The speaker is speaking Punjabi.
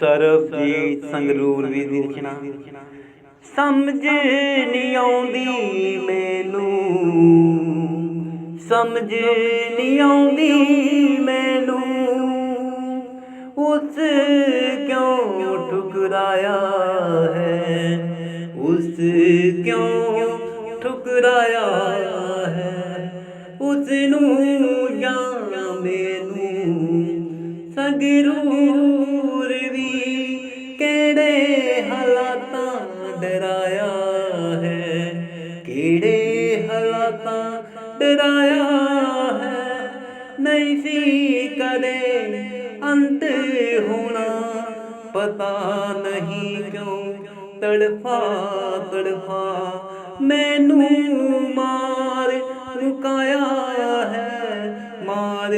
ਸਰਬਜੀਤ ਸੰਗਰੂਰ ਵੀ ਦੀ ਰਚਨਾ ਸਮਝ ਨਹੀਂ ਆਉਂਦੀ ਮੈਨੂੰ। ਸਮਝ ਨਹੀਂ ਆਉਂਦੀ ਮੈਨੂੰ। ਉਸ ਕਿਉਂ ਠੁਕਰਾਇਆ ਹੈ? ਉਸ ਕਿਉਂ ਠੁਕਰਾਇਆ ਹੈ? ਉਸ ਨੂੰ ਜਾਂ ਮੈਨੂੰ? ਸੰਗਰੂਰ ਹਾਲਾਤਾਂ ਡਰਾਇਆ ਹੈ? ਕਿਹੜੇ ਹਾਲਾਤਾਂ ਡਰਾਇਆ ਹੈ? ਨਹੀਂ ਸੀ ਕਦੇ ਅੰਤ ਹੋਣਾ। ਪਤਾ ਨਹੀਂ ਕਿਉਂ ਤੜਫਾ ਤੜਫਾ ਮੈਨੂੰ ਮਾਰ ਰੁਕਾਇਆ ਹੈ। ਮਾਰ